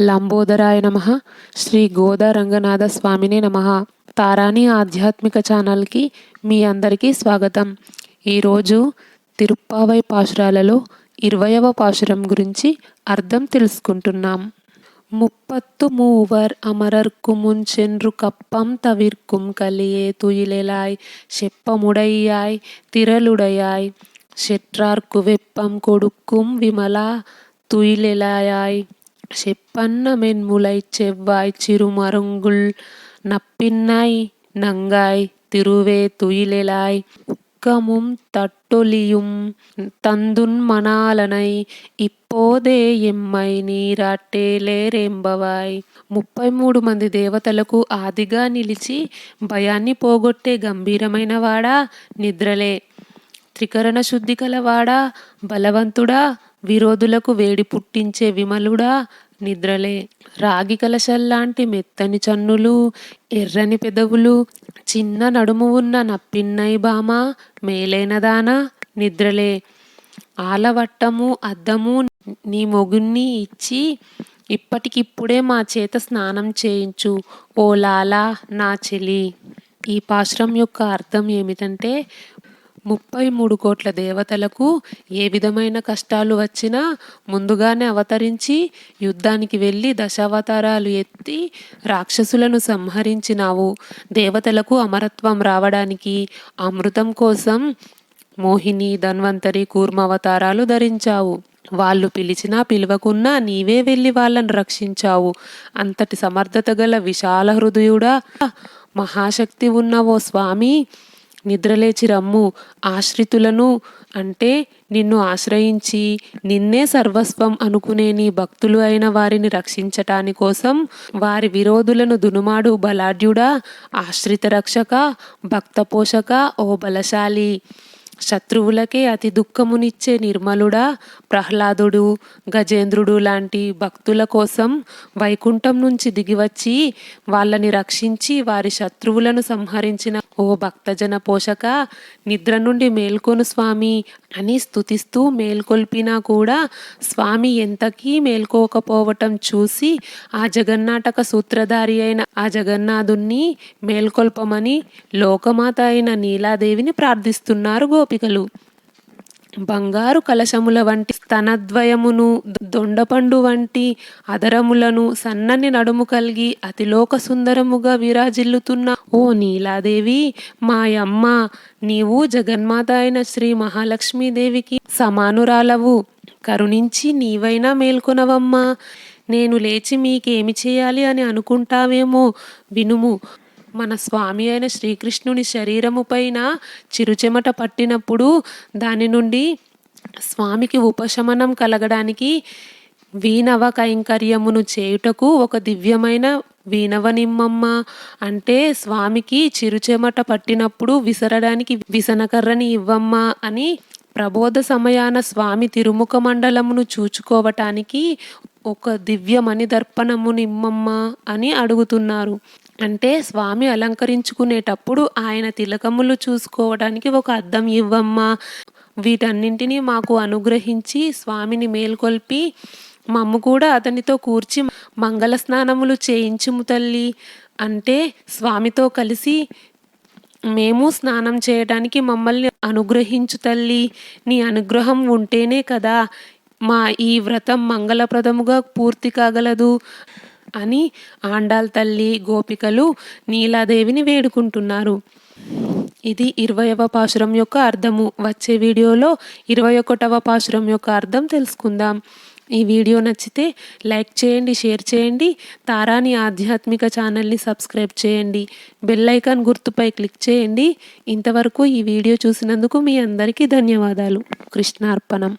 లంబోదరాయ నమ శ్రీ గోదా రంగనాథ స్వామిని నమ తారాణి ఆధ్యాత్మిక ఛానల్కి మీ అందరికీ స్వాగతం ఈరోజు తిరుప్పావై పాశురాలలో ఇరవయవ పాశురం గురించి అర్థం తెలుసుకుంటున్నాం ముప్పత్తు మూవర్ అమరర్కు ముంచెన్రు కప్పం తవిర్కుం కలియే తుయిలెలాయ్ చెప్పముడయ్యాయ్ తిరలుడయాయ్ செற்றார்க்கு வெப்பம் கொடுக்கும் விமலா துயிலெலாயாய் செப்பன்ன மென்முலைச் செவ்வாய்ச் சிறுமருங்குல் நப்பின்னாய் நங்காய் திருவே துயிலெலாய் உக்கமும் தட்டொலியும் தந்துன் மணாலனை ఇప్పోదే ఎమ్మై నీరాట్టేలేరెంబవాయ్ ముప్పై మూడు మంది దేవతలకు ఆదిగా నిలిచి భయాన్ని పోగొట్టే గంభీరమైన వాడా నిద్రలే త్రికరణ శుద్ధి కలవాడా బలవంతుడా విరోధులకు వేడి పుట్టించే విమలుడా నిద్రలే. రాగి కలశల్లాంటి మెత్తని చన్నులు ఎర్రని పెదవులు చిన్న నడుము ఉన్న నప్పిన్నై బామ మేలైనదానా నిద్రలే. ఆలవట్టము అద్దము నీ మొగుణ్ణి ఇచ్చి ఇప్పటికిప్పుడే మా చేత స్నానం చేయించు ఓ లాలా నా చెలి. ఈ పాశ్రం యొక్క అర్థం ఏమిటంటే ముప్పై మూడు కోట్ల దేవతలకు ఏ విధమైన కష్టాలు వచ్చినా ముందుగానే అవతరించి యుద్ధానికి వెళ్ళి దశావతారాలు ఎత్తి రాక్షసులను సంహరించినావు. దేవతలకు అమరత్వం రావడానికి అమృతం కోసం మోహిని ధన్వంతరి కూర్మావతారాలు ధరించావు. వాళ్ళు పిలిచినా పిలవకున్నా నీవే వెళ్ళి వాళ్ళని రక్షించావు. అంతటి సమర్థత గల విశాల హృదయుడా మహాశక్తి ఉన్న ఓ స్వామి నిద్రలేచి రమ్ము. ఆశ్రితులను అంటే నిన్ను ఆశ్రయించి నిన్నే సర్వస్వం అనుకునే నీ భక్తులు అయిన వారిని రక్షించటాని కోసం వారి విరోధులను దునుమాడు బలాఢ్యుడా ఆశ్రిత రక్షక భక్త పోషక ఓ బలశాలి. శత్రువులకే అతి దుఃఖమునిచ్చే నిర్మలుడా ప్రహ్లాదుడు గజేంద్రుడు లాంటి భక్తుల కోసం వైకుంఠం నుంచి దిగివచ్చి వాళ్ళని రక్షించి వారి శత్రువులను సంహరించిన ఓ భక్తజన పోషక నిద్ర నుండి మేల్కొను స్వామి అని స్థుతిస్తూ మేల్కొల్పినా కూడా స్వామి ఎంతకీ మేల్కోకపోవటం చూసి ఆ జగన్నాటక సూత్రధారి అయిన ఆ జగన్నాథుణ్ణి మేల్కొల్పమని లోకమాత అయిన నీలాదేవిని ప్రార్థిస్తున్నారు గోపికలు. బంగారు కలశముల వంటి స్తనద్వయమును దొండపండు వంటి అదరములను సన్నని నడుము కలిగి అతిలోక సుందరముగా విరాజిల్లుతున్న ఓ నీలాదేవి మాయమ్మ నీవు జగన్మాత అయిన శ్రీ మహాలక్ష్మీదేవికి సమానురాలవు. కరుణించి నీవైనా మేల్కొనవమ్మా. నేను లేచి మీకేమి చేయాలి అని అనుకుంటావేమో వినుము. మన స్వామి అయిన శ్రీకృష్ణుని శరీరము పైన చిరుచెమట పట్టినప్పుడు దాని నుండి స్వామికి ఉపశమనం కలగడానికి వీణవ కైంకర్యమును చేయుటకు ఒక దివ్యమైన వీణవనిమ్మమ్మ అంటే స్వామికి చిరుచెమట పట్టినప్పుడు విసరడానికి విసనకర్రని ఇవ్వమ్మ అని ప్రబోధ సమయాన స్వామి తిరుముఖ మండలమును చూచుకోవటానికి ఒక దివ్యమణి దర్పణము నిమ్మమ్మ అని అడుగుతున్నారు. అంటే స్వామి అలంకరించుకునేటప్పుడు ఆయన తిలకములు చూసుకోవడానికి ఒక అద్దం ఇవ్వమ్మా. వీటన్నింటినీ మాకు అనుగ్రహించి స్వామిని మేల్కొల్పి మమ్మ కూడా అతనితో కూర్చి మంగళ స్నానములు చేయించుము తల్లి అంటే స్వామితో కలిసి మేము స్నానం చేయడానికి మమ్మల్ని అనుగ్రహించు తల్లి. నీ అనుగ్రహం ఉంటేనే కదా మా ఈ వ్రతం మంగళప్రదముగా పూర్తి కాగలదు అని ఆండాల్ తల్లి గోపికలు నీలాదేవిని వేడుకుంటున్నారు. ఇది ఇరవయవ పాశురం యొక్క అర్థము. వచ్చే వీడియోలో ఇరవై ఒకటవ పాశురం యొక్క అర్థం తెలుసుకుందాం. ఈ వీడియో నచ్చితే లైక్ చేయండి షేర్ చేయండి తారాని ఆధ్యాత్మిక ఛానల్ని సబ్స్క్రైబ్ చేయండి బెల్ ఐకాన్ గుర్తుపై క్లిక్ చేయండి. ఇంతవరకు ఈ వీడియో చూసినందుకు మీ అందరికీ ధన్యవాదాలు. కృష్ణార్పణం.